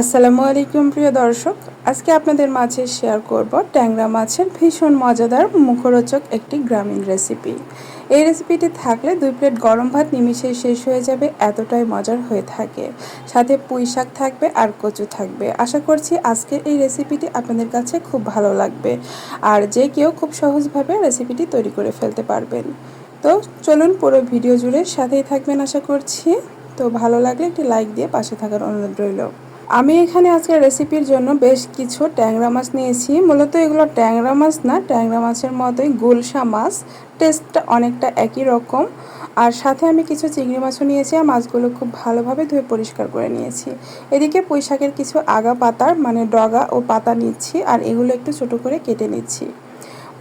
আসসালামু আলাইকুম প্রিয় দর্শক। আজকে আপনাদের মাঝে শেয়ার করব ট্যাংরা মাছের ভীষণ মজাদার মুখরোচক একটি গ্রামীণ রেসিপি এই রেসিপিটি থাকলে দুই প্লেট গরম ভাত নিমিশেই শেষ হয়ে যাবে, এতটাই মজার হয়ে থাকে। সাথে পুঁই শাক থাকবে আর কচু থাকবে। আশা করছি আজকের এই রেসিপিটি আপনাদের কাছে খুব ভালো লাগবে। আর যে কেউ খুব সহজভাবে রেসিপিটি তৈরি করে ফেলতে পারবেন। তো চলুন পুরো ভিডিও জুড়ে সাথেই থাকবেন আশা করছি। তো ভালো লাগলে একটি লাইক দিয়ে পাশে থাকার অনুরোধ রইল। আমি এখানে আজকের রেসিপির জন্য বেশ কিছু ট্যাংরা মাছ নিয়েছি। মূলত এগুলো ট্যাংরা মাছ না, ট্যাংরা মাছের মতোই গুলশা মাছ। টেস্টটা অনেকটা একই রকম। আর সাথে আমি কিছু চিংড়ি মাছও নিয়েছি আর মাছগুলো খুব ভালোভাবে ধুয়ে পরিষ্কার করে নিয়েছি। এদিকে পুঁই শাকের কিছু আগা পাতার মানে ডগা ও পাতা নিচ্ছি আর এগুলো একটু ছোট করে কেটে নিচ্ছি।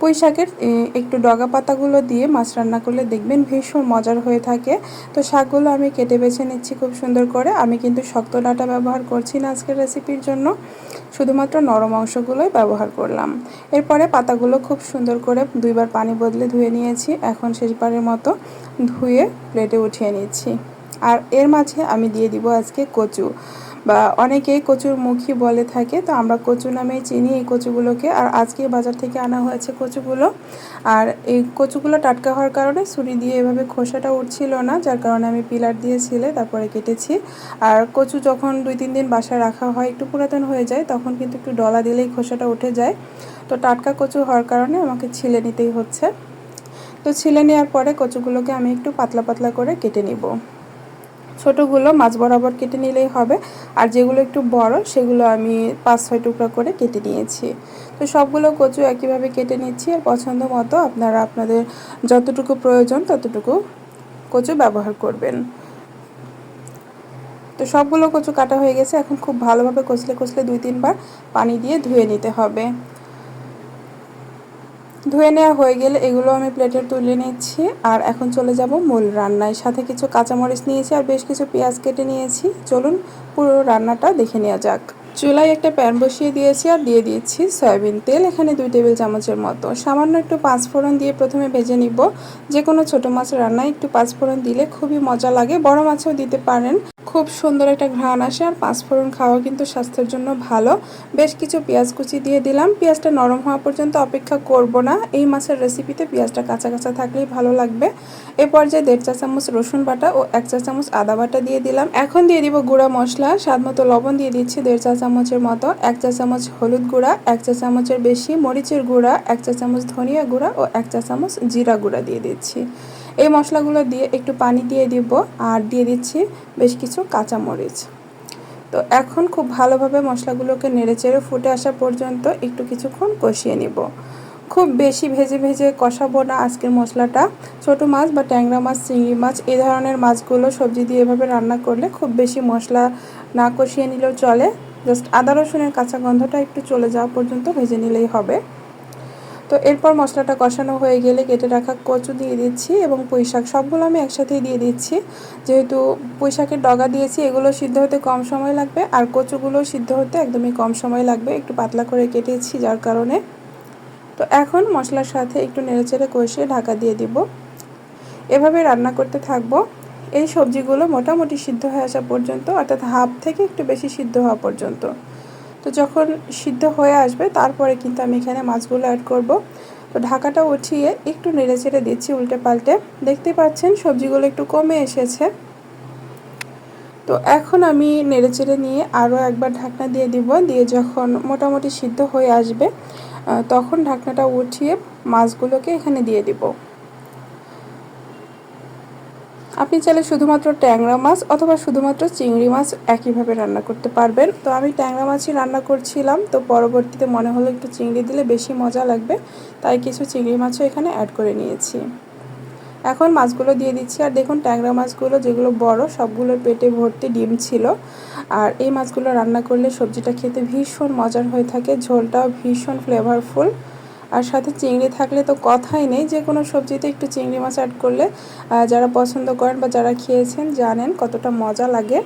পুঁই শাকের একটু ডগা পাতাগুলো দিয়ে মাছ রান্না করলে দেখবেন ভীষণ মজার হয়ে থাকে। তো শাকগুলো আমি কেটে বেছে নিচ্ছি খুব সুন্দর করে। আমি কিন্তু শক্ত ডাটা ব্যবহার করছি না আজকের রেসিপির জন্য। শুধুমাত্র নরম অংশগুলোই ব্যবহার করলাম। এরপরে পাতাগুলো খুব সুন্দর করে দুইবার পানি বদলে ধুয়ে নিয়েছি। এখন শেষবারের মতো ধুয়ে প্লেটে উঠিয়ে নিচ্ছি। আর এর মাঝে আমি দিয়ে দিব আজকে কচু। বা অনেকেই কচুর মুখী বলে থাকে, তো আমরা কচু নামেই চিনি এই কচুগুলোকে। আর আজকে বাজার থেকে আনা হয়েছে কচুগুলো। আর এই কচুগুলো টাটকা হওয়ার কারণে ছুরি দিয়ে এভাবে খোসাটা উঠছিল না, যার কারণে আমি পিলার দিয়েছিলে তারপরে কেটেছি। আর কচু যখন দুই তিন দিন বাসায় রাখা হয়, একটু পুরাতন হয়ে যায়, তখন কিন্তু একটু ডলা দিলেই খোসাটা উঠে যায়। তো টাটকা কচু হওয়ার কারণে আমাকে ছিলে নিতেই হচ্ছে। তো ছিলে নেওয়ার পরে কচুগুলোকে আমি একটু পাতলা পাতলা করে কেটে নিব। ছোটোগুলো মাছ বরাবর কেটে নিলেই হবে। আর যেগুলো একটু বড়, সেগুলো আমি পাঁচ, ছয় টুকরা করে কেটে নিয়েছি। তো সবগুলো কচু একইভাবে কেটে নিচ্ছি আর পছন্দ মতো আপনারা আপনাদের যতটুকু প্রয়োজন ততটুকু কচু ব্যবহার করবেন। তো সবগুলো কচু কাটা হয়ে গেছে। এখন খুব ভালোভাবে কচলে কচলে দুই, তিনবার পানি দিয়ে ধুয়ে নিতে হবে। ধুয়ে নেওয়া হয়ে গেলে এগুলো আমি প্লেটে তুলে নিচ্ছি। আর এখন চলে যাব মূল রান্নায়। সাথে কিছু কাঁচামরিচ নিয়েছি আর বেশ কিছু পেঁয়াজ কেটে নিয়েছি। চলুন পুরো রান্নাটা দেখে নেওয়া যাক। চুলায় একটা প্যান বসিয়ে দিয়েছি আর দিয়ে দিয়েছি সয়াবিন তেল, এখানে দুই টেবিল চামচের মতো। সামান্য একটু পাঁচফোড়ন দিয়ে প্রথমে ভেজে নিব। যে কোনো ছোটো মাছ রান্নায় একটু পাঁচফোড়ন দিলে খুবই মজা লাগে। বড় মাছও দিতে পারেন। খুব সুন্দর একটা ঘ্রাণ আসে আর পাঁচফোড়ন খাওয়া কিন্তু স্বাস্থ্যের জন্য ভালো। বেশ কিছু পেঁয়াজ কুচি দিয়ে দিলাম। পেঁয়াজটা নরম হওয়া পর্যন্ত অপেক্ষা করব না। এই মাছের রেসিপিতে পেঁয়াজটা কাঁচা কাঁচা থাকলেই ভালো লাগবে। এ পর্যায়ে দেড় চা চামচ রসুন বাটা ও এক চা চামচ আদা বাটা দিয়ে দিলাম। এখন দিয়ে দিব গুঁড়া মশলা। স্বাদ মতো লবণ দিয়ে দিচ্ছি দেড় চা চামচের মতো। এক চা চামচ হলুদ গুঁড়া, এক চা চামচের বেশি মরিচের গুঁড়া, এক চা চামচ ধনিয়া গুঁড়া ও এক চা চামচ জিরা গুঁড়া দিয়ে দিচ্ছি। এই মশলাগুলো দিয়ে একটু পানি দিয়ে দিব আর দিয়ে দিচ্ছি বেশ কিছু কাঁচামরিচ। তো এখন খুব ভালোভাবে মশলাগুলোকে নেড়ে চেড়ে ফুটে আসা পর্যন্ত একটু কিছুক্ষণ কষিয়ে নিব। খুব বেশি ভেজে ভেজে কষাবো না আজকের মশলাটা। ছোট মাছ বা ট্যাংরা মাছ, চিংড়ি মাছ এই ধরনের মাছগুলো সবজি দিয়ে এভাবে রান্না করলে খুব বেশি মশলা না কষিয়ে নিলেও চলে। জাস্ট আদা রসুনের কাঁচা গন্ধটা একটু চলে যাওয়া পর্যন্ত ভেজে নিলেই হবে। তো এরপর মশলাটা কষানো হয়ে গেলে কেটে রাখা কচু দিয়ে দিচ্ছি এবং পুঁই শাক সবগুলো আমি একসাথেই দিয়ে দিচ্ছি। যেহেতু পুঁই শাকের ডগা দিয়েছি, এগুলো সিদ্ধ হতে কম সময় লাগবে আর কচুগুলো সিদ্ধ হতে একদমই কম সময় লাগবে, একটু পাতলা করে কেটেছি যার কারণে। তো এখন মশলার সাথে একটু নেড়েচেড়ে কষিয়ে ঢাকা দিয়ে দিব। এভাবে রান্না করতে থাকব। এই সবজিগুলো মোটামুটি সিদ্ধ হয়ে আসা পর্যন্ত, অর্থাৎ হাফ থেকে একটু বেশি সিদ্ধ হওয়া পর্যন্ত। তো যখন সিদ্ধ হয়ে আসবে, তারপরে কিন্তু আমি এখানে মাছগুলো অ্যাড করব। তো ঢাকাটা উঠিয়ে একটু নেড়ে চেড়ে দিচ্ছি উল্টে পাল্টে। দেখতে পাচ্ছেন সবজিগুলো একটু কমে এসেছে। তো এখন আমি নেড়ে চেড়ে নিয়ে আরও একবার ঢাকনা দিয়ে দিব, দিয়ে যখন মোটামুটি সিদ্ধ হয়ে আসবে তখন ঢাকনাটা উঠিয়ে মাছগুলোকে এখানে দিয়ে দিব। আপনি চাইলে শুধুমাত্র ট্যাংরা মাছ অথবা শুধুমাত্র চিংড়ি মাছ একইভাবে রান্না করতে পারবেন। তো আমি ট্যাংরা মাছই রান্না করছিলাম। তো পরবর্তীতে মনে হলো একটু চিংড়ি দিলে বেশি মজা লাগবে। তাই কিছু চিংড়ি মাছও এখানে অ্যাড করে নিয়েছি। এখন মাছগুলো দিয়ে দিচ্ছি। আর দেখুন, ট্যাংরা মাছগুলো যেগুলো বড়, সবগুলোর পেটে ভর্তি ডিম ছিল। আর এই মাছগুলো রান্না করলে সবজিটা খেতে ভীষণ মজার হয়ে থাকে। ঝোলটাও ভীষণ ফ্লেভারফুল আর সাথে চিংড়ি থাকলে তো কথাই নেই, যে কোনো সবজিতে একটু চিংড়ি মাছ অ্যাড করলে যারা পছন্দ করেন বা যারা খেয়েছেন জানেন কতটা মজা লাগে।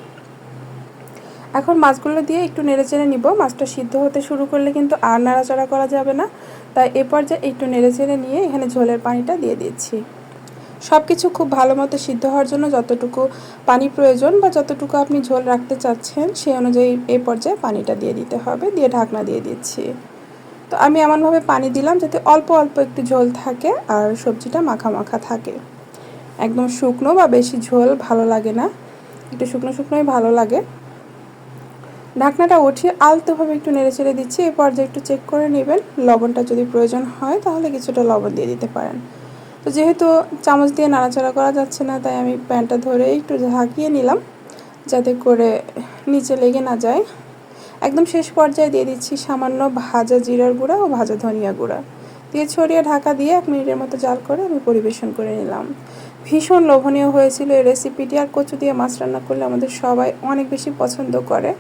এখন মাছগুলো দিয়ে একটু নেড়ে চেড়ে নিব, মাছটা সিদ্ধ হতে শুরু করলে কিন্তু আর নাড়াচাড়া করা যাবে না। তাই এ পর্যায়ে একটু নেড়ে চেড়ে নিয়ে এখানে ঝোলের পানিটা দিয়ে দিচ্ছি। সব কিছু খুব ভালো মতো সিদ্ধ হওয়ার জন্য যতটুকু পানি প্রয়োজন বা যতটুকু আপনি ঝোল রাখতে চাচ্ছেন সেই অনুযায়ী এ পর্যায়ে পানিটা দিয়ে দিতে হবে, দিয়ে ঢাকনা দিয়ে দিচ্ছি। তো আমি এমনভাবে পানি দিলাম যাতে অল্প অল্প একটু ঝোল থাকে আর সবজিটা মাখা মাখা থাকে। একদম শুকনো বা বেশি ঝোল ভালো লাগে না। একটু শুকনো, শুকনোই ভালো লাগে। ঢাকনাটা উঠিয়ে আলতোভাবে একটু নেড়ে চেড়ে দিচ্ছি। এই পর্যায়ে একটু চেক করে নেবেন। লবণটা যদি প্রয়োজন হয় তাহলে কিছুটা লবণ দিয়ে দিতে পারেন। তো যেহেতু চামচ দিয়ে নাড়াচাড়া করা যাচ্ছে না, তাই আমি প্যানটা ধরে একটু ঝাঁকিয়ে নিলাম। যাতে করে নিচে লেগে না যায়। একদম শেষ পর্যায়ে দিয়ে দিচ্ছি সামান্য ভাজা জিরার গুঁড়া ও ভাজা ধনিয়া গুঁড়া। দিয়ে ছড়িয়ে ঢাকা দিয়ে এক মিনিটের মতো জাল করে আমি পরিবেশন করে নিলাম। ভীষণ লোভনীয় হয়েছিল এই রেসিপিটি আর কচু দিয়ে মাছ রান্না করলে আমাদের সবাই অনেক বেশি পছন্দ করে।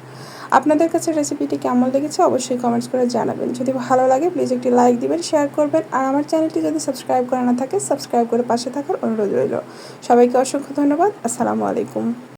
আপনাদের কাছে রেসিপিটি কেমন লেগেছে অবশ্যই কমেন্টস করে জানাবেন। যদি ভালো লাগে প্লিজ একটি লাইক দিবেন শেয়ার করবেন আর আমার চ্যানেলটি যদি সাবস্ক্রাইব করা না থাকে সাবস্ক্রাইব করে পাশে থাকার অনুরোধ রইল। সবাইকে অসংখ্য ধন্যবাদ। আসসালামু আলাইকুম।